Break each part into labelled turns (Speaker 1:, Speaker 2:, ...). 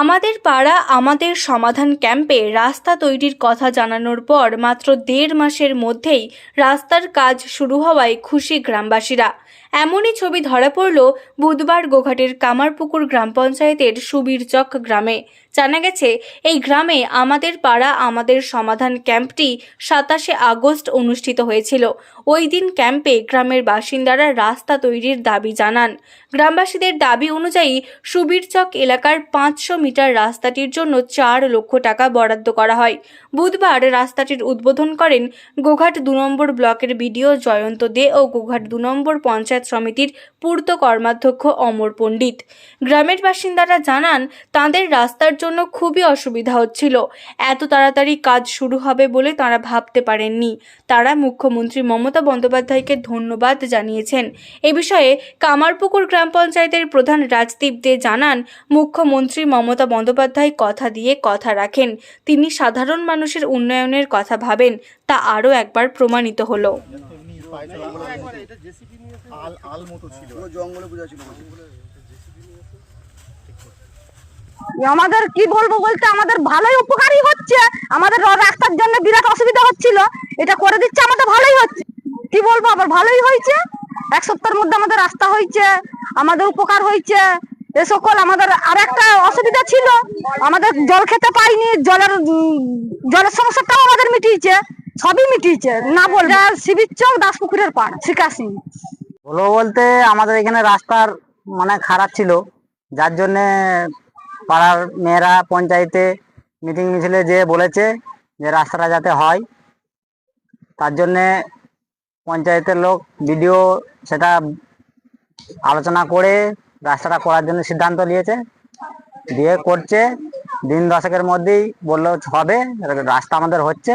Speaker 1: আমাদের পাড়া আমাদের সমাধান ক্যাম্পে রাস্তা তৈরির কথা জানানোর পর মাত্র দেড় মাসের মধ্যেই রাস্তার কাজ শুরু হওয়ায় খুশি গ্রামবাসীরা। এমনই ছবি ধরা পড়ল বুধবার গোঘাটের কামারপুকুর গ্রাম পঞ্চায়েতের সুবীরচক গ্রামে। জানা গেছে, এই গ্রামে আমাদের পাড়া, আমাদের সমাধান ক্যাম্পটি সাতাশে আগস্ট অনুষ্ঠিত হয়েছিল। ওই দিন ক্যাম্পে গ্রামের বাসিন্দারা রাস্তা তৈরির দাবি জানান। গ্রামবাসীদের দাবি অনুযায়ী সুবীরচক এলাকার পাঁচশো মিটার রাস্তাটির জন্য চার লক্ষ টাকা বরাদ্দ করা হয়। বুধবার রাস্তাটির উদ্বোধন করেন গোঘাট দু নম্বর ব্লকের বিডিও জয়ন্ত দে ও গোঘাট দু নম্বর পঞ্চায়েত সমিতির পূর্ত কর্মাধ্যক্ষ অমর পণ্ডিত। গ্রামের বাসিন্দারা জানান, তাদের রাস্তার জন্য খুবই অসুবিধা হচ্ছিল। এত তাড়াতাড়ি কাজ শুরু হবে বলে তারা ভাবতে পারেননি। তারা মুখ্যমন্ত্রী মমতা বন্দ্যোপাধ্যায়কে ধন্যবাদ জানিয়েছেন। এ বিষয়ে কামারপুকুর গ্রাম পঞ্চায়েতের প্রধান রাজদীপ দে জানান মুখ্যমন্ত্রী মমতা বন্দ্যোপাধ্যায় কথা দিয়ে কথা রাখেন। তিনি সাধারণ মানুষের উন্নয়নের কথা ভাবেন। তা আরও একবার প্রমাণিত হলো।
Speaker 2: এমনি পায়ে চলা আল আল মতো ছিল
Speaker 3: জঙ্গলে বোঝা ছিল।
Speaker 4: আমাদের কি বলব বলতে আমাদের ভালোই উপকারই হচ্ছে। আমাদের রাস্তার জন্য বিরাট অসুবিধা হচ্ছিল। এটা করে দিচ্ছে আমাদের ভালোই হচ্ছে। কি বলব, আবার ভালোই হয়েছে। এক সপ্তাহের মধ্যে আমাদের রাস্তা হয়েছে, আমাদের উপকার হয়েছে। এ সকল আমাদের আর একটা অসুবিধা ছিল। আমাদের জল খেতে পাইনি, জলের জলের সমস্যাটাও আমাদের মিটিয়েছে। সবই মিটিয়েছে। না বল শিবির চক, দাসপুকুরের পাড় শিকাসি
Speaker 5: হলো বলতে আমাদের এখানে রাস্তার মানে খারাপ ছিল। যার জন্যে পাড়ার মেয়েরা পঞ্চায়েতে মিটিং মিছিলে যে বলেছে যে রাস্তাটা যাতে হয়। তার জন্যে পঞ্চায়েতের লোক ভিডিও সেটা আলোচনা করে রাস্তাটা করার জন্য সিদ্ধান্ত নিয়েছে। দিয়ে করছে। দিন দশকের মধ্যেই বলল হবে। রাস্তা আমাদের হচ্ছে।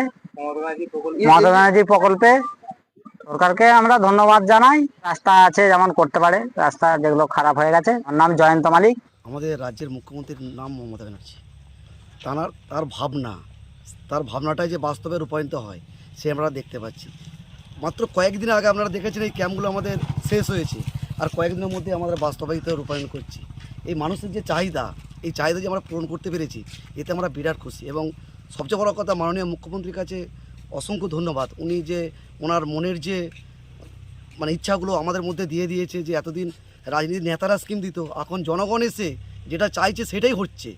Speaker 5: মমতা ব্যানার্জি প্রকল্পে সরকারকে আমরা ধন্যবাদ জানাই। রাস্তা আছে যেমন করতে পারে। রাস্তা যেগুলো খারাপ হয়ে গেছে। আমার নাম জয়ন্ত মালিক।
Speaker 3: আমাদের রাজ্যের মুখ্যমন্ত্রীর নাম মমতা ব্যানার্জি। তার তার ভাবনা, তার ভাবনাটাই যে বাস্তবে রূপায়িত হয়, সে আমরা দেখতে পাচ্ছি। মাত্র কয়েকদিন আগে আপনারা দেখেছেন এই ক্যাম্পগুলো আমাদের শেষ হয়েছে, আর কয়েকদিনের মধ্যে আমাদের বাস্তবায়িত রূপায়ণ করছি। এই মানুষের যে চাহিদা, এই চাহিদা যে আমরা পূরণ করতে পেরেছি, এতে আমরা বিরাট খুশি এবং সবচেয়ে বড় কথা মাননীয় মুখ্যমন্ত্রীর কাছে অসংখ্য ধন্যবাদ। উনি যে ওনার মনের যে মানে ইচ্ছাগুলো আমাদের মধ্যে দিয়ে দিয়েছে যে এতদিন রাজনীতির নেতারা স্কিম দিত এখন জনগণ এসে যেটা চাইছে সেটাই হচ্ছে।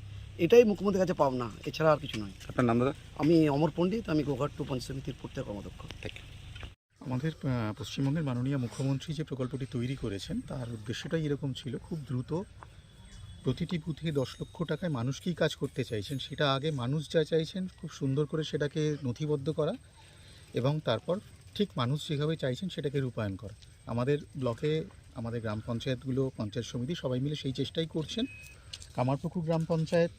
Speaker 3: এটাই মুখ্যমন্ত্রীর কাছে পাওনা এছাড়া আর কিছু নয়।
Speaker 6: আপনার নাম দাদা?
Speaker 3: আমি অমর পণ্ডিত আমি গোঘাট টু পঞ্চায়েত সমিতির পূর্ত কর্মাধ্যক্ষ।
Speaker 2: আমাদের পশ্চিমবঙ্গের মাননীয় মুখ্যমন্ত্রী যে প্রকল্পটি তৈরি করেছেন তার উদ্দেশ্যটাই এরকম ছিল খুব দ্রুত প্রতিটি বুথে দশ লক্ষ টাকায় মানুষ কী কাজ করতে চাইছেন। সেটা আগে মানুষ যা চাইছেন খুব সুন্দর করে সেটাকে নথিবদ্ধ করা এবং তারপর ঠিক মানুষ যেভাবে চাইছেন সেটাকে রূপায়ণ করা। আমাদের ব্লকে, আমাদের গ্রাম পঞ্চায়েতগুলো, পঞ্চায়েত সমিতি সবাই মিলে সেই চেষ্টাই করছেন। কামারপুকুর গ্রাম পঞ্চায়েত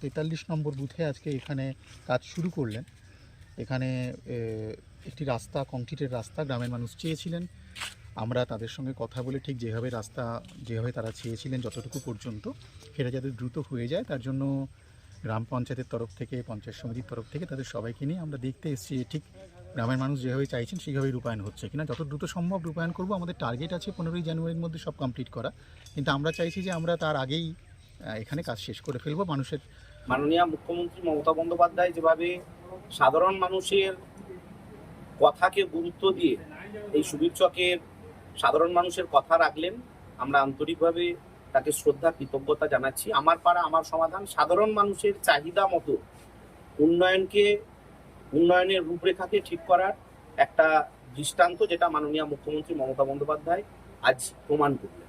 Speaker 2: তেতাল্লিশ নম্বর বুথে আজকে এখানে কাজ শুরু করলেন। এখানে একটি রাস্তা, কংক্রিটের রাস্তা গ্রামের মানুষ চেয়েছিলেন। আমরা তাদের সঙ্গে কথা বলে ঠিক যেভাবে রাস্তা, যেভাবে তারা চেয়েছিলেন যতটুকু পর্যন্ত, সেটা যাতে দ্রুত হয়ে যায়, তার জন্য গ্রাম পঞ্চায়েতের তরফ থেকে, পঞ্চায়েত সমিতির তরফ থেকে তাদের সবাইকে নিয়ে আমরা দেখতে এসেছি ঠিক গ্রামের মানুষ যেভাবে চাইছেন, সেইভাবেই রূপায়ণ হচ্ছে। কিনা যত দ্রুত সম্ভব রূপায়ণ করব, আমাদের টার্গেট আছে পনেরোই জানুয়ারির মধ্যে সব কমপ্লিট করা। কিন্তু আমরা চাইছি যে আমরা তার আগেই এখানে কাজ শেষ করে ফেলব। মানুষের
Speaker 7: মাননীয় মুখ্যমন্ত্রী মমতা বন্দ্যোপাধ্যায় যেভাবে সাধারণ মানুষের কথাকে গুরুত্ব দিয়ে এই চকের সাধারণ মানুষের কথা রাখলেন, আমরা আন্তরিকভাবে তাকে শ্রদ্ধা, কৃতজ্ঞতা জানাচ্ছি। আমার পাড়া, আমার সমাধান, সাধারণ মানুষের চাহিদা মতো উন্নয়নকে উন্নয়নের রূপরেখাকে ঠিক করার একটা দৃষ্টান্ত যেটা মাননীয় মুখ্যমন্ত্রী মমতা বন্দ্যোপাধ্যায় আজ প্রমাণ করলেন।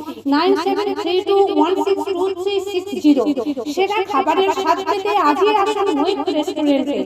Speaker 8: nine seven three two one খাবারের পেতে আজই মৈত্র রেস্টুরেন্টে।